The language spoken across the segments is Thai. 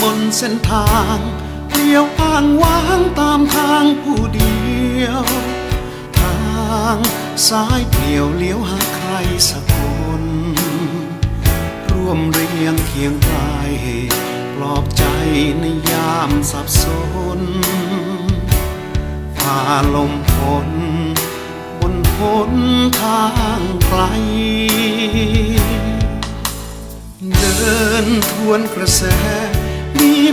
บนเส้นทางเปลี่ยวอ้างว้างตามทางผู้เดียว ทางซ้ายเปลี่ยวเลี้ยวหาใครสักคน ร่วมเรียงเคียงกายปลอบใจในยามสับสนฝ่าลมฝนบนหนทางไกล เดินทวนกระแส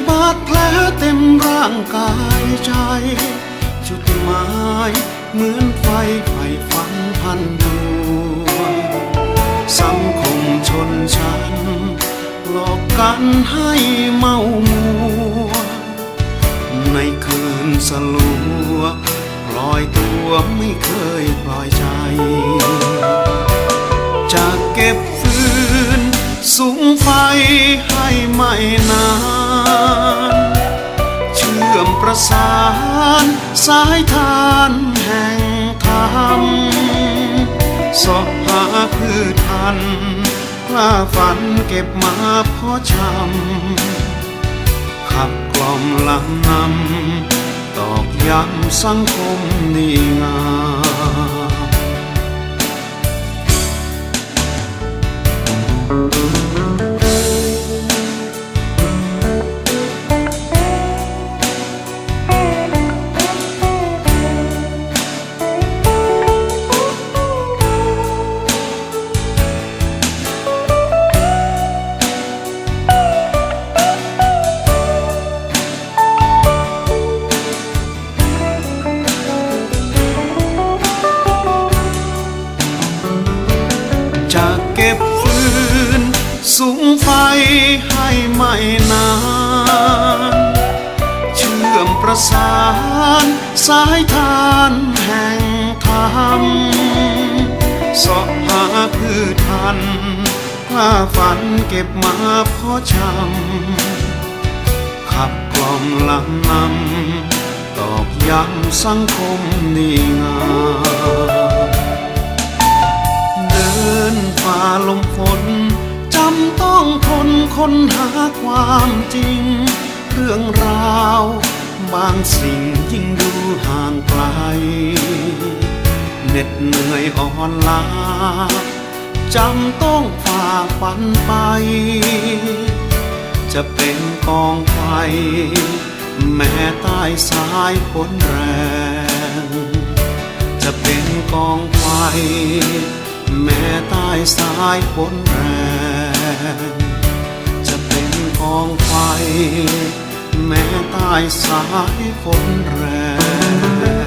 บาดแผลเต็มร่างกายใจ จุดหมายเหมือนไฟไฟฟันพันดวงสังคมชนชั้นหลอกกันให้เมามัว ในคืนสลัวปล่อยตัวไม่เคยปล่อยใจ จะเก็บฟืนสุมไฟให้ไม่นาน เชื่อมประสานสายทานแห่งธรรมสอบหาพืชพันธุ์กล้าฝันเก็บมาพอชำขับกล่อมลำนำตอกย้ำสังคมดีงามจะ ประสานสายทานแห่งธรรมสอบหาพืชพันกล้าฝันเก็บมาเพอชำขับกล่อมลำนำตอกย้ำสังคมดีงามเดินฝ่าลมฝนจำต้องทนค้นหาความจริง เรื่องราว บางสิ่งยิ่งดูห่างไกลเหน็ดเหนื่อยอ่อนล้าจำต้องฝ่าฟันไป จะเป็นกองไฟ แม้ใต้สายฝนแรง จะเป็นกองไฟ แม้ใต้สายฝนแรง จะเป็นกองไฟ แม้ใต้สายฝนแรง